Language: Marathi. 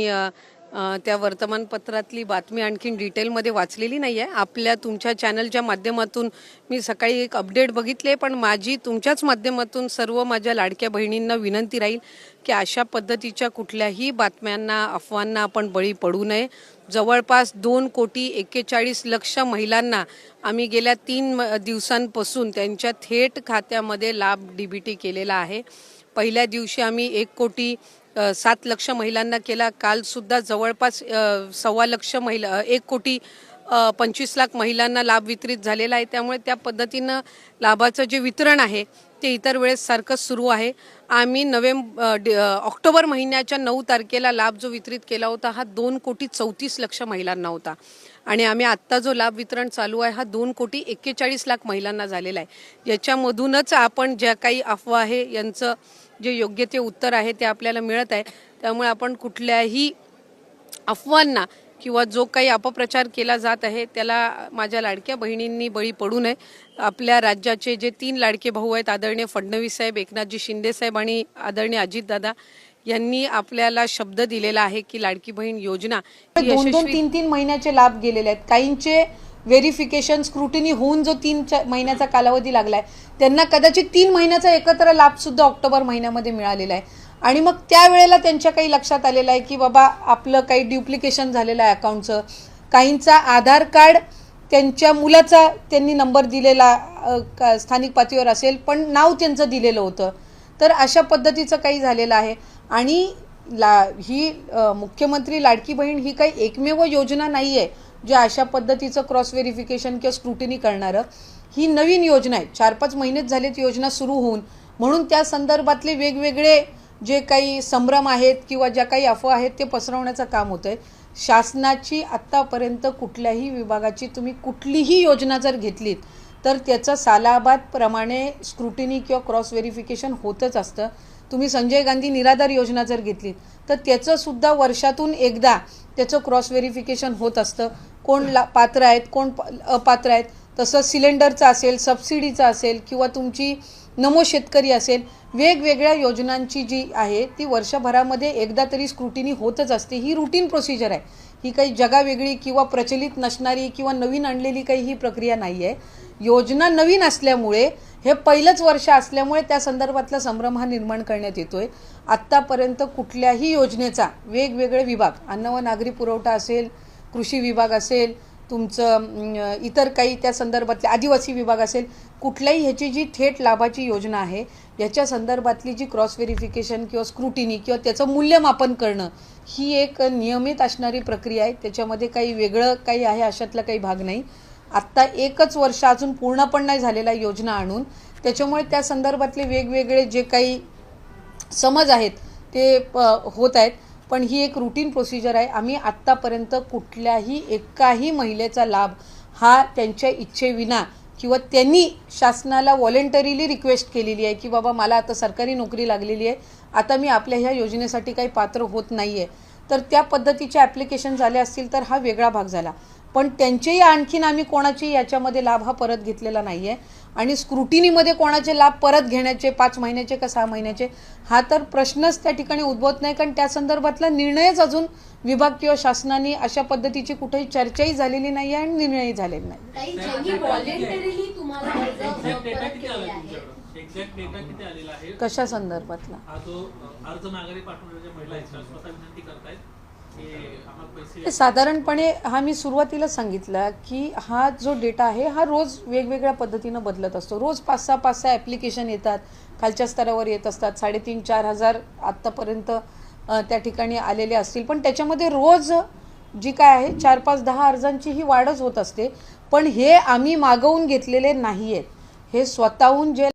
त्या वर्तमानपत्रातली बातमी आणखीन डिटेलमध्ये वाचलेली नाही आहे आपल्या तुमच्या चॅनलच्या माध्यमातून मी सकाळी एक अपडेट बघितले पण माझी तुमच्याच माध्यमातून सर्व माझ्या लाडक्या बहिणींना विनंती राहील की अशा पद्धतीच्या कुठल्याही बातम्यांना अफवांना आपण बळी पडू नये. जवळपास दोन कोटी एक्केचाळीस लक्ष महिलांना आम्ही गेल्या तीन म- दिवसांपासून त्यांच्या थेट खात्यामध्ये लाभ डीबीटी केलेला आहे. पहिल्या दिवशी आम्ही एक कोटी सात लक्ष महिलांना केला. कालसुद्धा जवळपास सव्वा लक्ष महिला एक कोटी पंचवीस लाख महिलांना लाभ वितरित झालेला आहे. त्यामुळे त्या पद्धतीनं लाभाचं जे वितरण आहे ते इतर वेळेस सारखंच सुरू आहे. आम्ही नोव्हेंबर ऑक्टोबर महिन्याच्या नऊ तारखेला लाभ जो वितरित केला होता हा दोन कोटी चौतीस लक्ष महिलांना होता. आणि आम्ही आत्ता जो लाभ वितरण चालू आहे हा दोन कोटी एक्केचाळीस लाख महिलांना झालेला आहे. याच्यामधूनच आपण ज्या काही अफवा आहे यांचं जे योग्य ते उत्तर आहे ते आपल्याला मिळत आहे. त्यामुळे आपण कुठल्याही अफवांना किंवा जो काही अपप्रचार केला जात आहे त्याला माझ्या लाडक्या बहिणींनी बळी पडू नये. आपल्या राज्याचे जे तीन लाडके भाऊ आहेत आदरणीय फडणवीस साहेब एकनाथजी शिंदे साहेब आणि आदरणीय अजितदादा यांनी आपल्याला शब्द दिलेला आहे की लाडकी बहीण योजना दोन दोन तीन तीन महिन्याचे लाभ गेलेले आहेत. काहींचे व्हेरिफिकेशन स्क्रुटिनी होऊन जो तीन महिन्याचा कालावधी लागलाय त्यांना कदाचित तीन महिन्याचा एकत्र लाभ सुद्धा ऑक्टोबर महिन्यामध्ये मिळालेला आहे. आणि मग त्यावेळेला त्यांच्या काही लक्षात आलेलं आहे की बाबा आपलं काही ड्युप्लिकेशन झालेलं आहे अकाउंटचं काहींचा आधार कार्ड त्यांच्या मुलाचा त्यांनी नंबर दिलेला स्थानिक पातळीवर असेल पण नाव त्यांचं दिलेलं होतं. तर अशा पद्धतीचं काही झालेलं आहे. आणि ला ही मुख्यमंत्री लाडकी बहीण ही काही एकमेव योजना नाही आहे जे अशा पद्धतीचं क्रॉस व्हेरिफिकेशन किंवा स्क्रुटिनी करणारं. ही नवीन योजना आहे. चार पाच महिनेच झालेत योजना सुरू होऊन. म्हणून त्या संदर्भातले वेगवेगळे जे काही संभ्रम आहेत किंवा ज्या काही अफवा आहेत ते पसरवण्याचं काम होतं आहे शासनाची आत्तापर्यंत कुठल्याही विभागाची तुम्ही कुठलीही योजना जर घेतलीत तर त्याचं सालाबादप्रमाणे स्क्रुटिनी किंवा क्रॉस व्हेरिफिकेशन होतच असतं. तुम्ही संजय गांधी निराधार योजना जर घेतली तर त्याचंसुद्धा वर्षातून एकदा त्याचं क्रॉस व्हेरिफिकेशन होत असतं. कोण ला पात्र आहेत कोण अपात्र आहेत तसं सिलेंडरचं असेल सबसिडीचं असेल किंवा तुमची नमो शेतकरी असेल वेगवेगळ्या योजनांची जी आहे ती वर्षभरामध्ये एकदा तरी स्क्रुटिनी होतच असते. ही रुटीन प्रोसिजर आहे. ही काही जगावेगळी किंवा प्रचलित नसणारी किंवा नवीन आणलेली काही ही प्रक्रिया नाही आहे योजना नवीन असल्यामुळे हे पहिलंच वर्ष असल्यामुळे त्या संदर्भातला संभ्रम हा निर्माण करण्यात येतोय. आत्तापर्यंत कुठल्याही योजनेचा वेगवेगळे विभाग अन्न व नागरी पुरवठा असेल कृषी विभाग असेल तुमचं इतर काही त्या संदर्भातले आदिवासी विभाग असेल कुठल्याही ह्याची जी थेट लाभाची योजना आहे याच्या संदर्भातली जी क्रॉस व्हेरिफिकेशन किंवा स्क्रुटिनी किंवा त्याचं मूल्यमापन करणं ही एक नियमित असणारी प्रक्रिया आहे. त्याच्यामध्ये काही वेगळं काही आहे अशातला काही भाग नाही. आत्ता एकच वर्ष अजून पूर्ण पण नाही झालेला योजना आणून त्याच्यामुळे त्या संदर्भातले वेगवेगळे जे काही समज आहेत ते प होत आहेत. पण ही एक रुटीन प्रोसिजर आहे. आम्ही आत्तापर्यंत कुठल्याही एकाही महिलेचा लाभ हा त्यांच्या इच्छेविना किंवा त्यांनी शासनाला व्हॉलेंटरीली रिक्वेस्ट केलेली आहे की बाबा मला आता सरकारी नोकरी लागलेली आहे. आता मी आपल्या ह्या योजनेसाठी काही पात्र होत नाही आहे तर त्या पद्धतीचे ॲप्लिकेशन झाले असतील तर हा वेगळा भाग झाला. पण त्यांचेही आणखीन आम्ही कोणाचेही याच्यामध्ये लाभ हा परत घेतलेला नाही आहे आणि स्क्रुटिनीमध्ये कोणाचे लाभ परत घेण्याचे पाच महिन्याचे का सहा महिन्याचे हा तर प्रश्नच त्या ठिकाणी उद्भवत नाही. कारण त्या संदर्भातला निर्णयच अजून विभाग किंवा शासनाने अशा पद्धतीची कुठेही चर्चाही झालेली नाही आहे आणि निर्णयही झालेला नाही कशा संदर्भातला? साधारणपणे हा मी सुरुवातीला सांगितला की हा जो डेटा आहे हा रोज वेगवेगळ्या पद्धतीनं बदलत असतो. रोज पाच सहा पाच सहा ॲप्लिकेशन येतात. खालच्या स्तरावर येत असतात. साडेतीन चार हजार आत्तापर्यंत त्या ठिकाणी आलेले असतील. पण त्याच्यामध्ये रोज जी काय आहे चार पाच दहा अर्जांची ही वाढच होत असते. पण हे आम्ही मागवून घेतलेले नाही आहेत हे स्वतःहून जे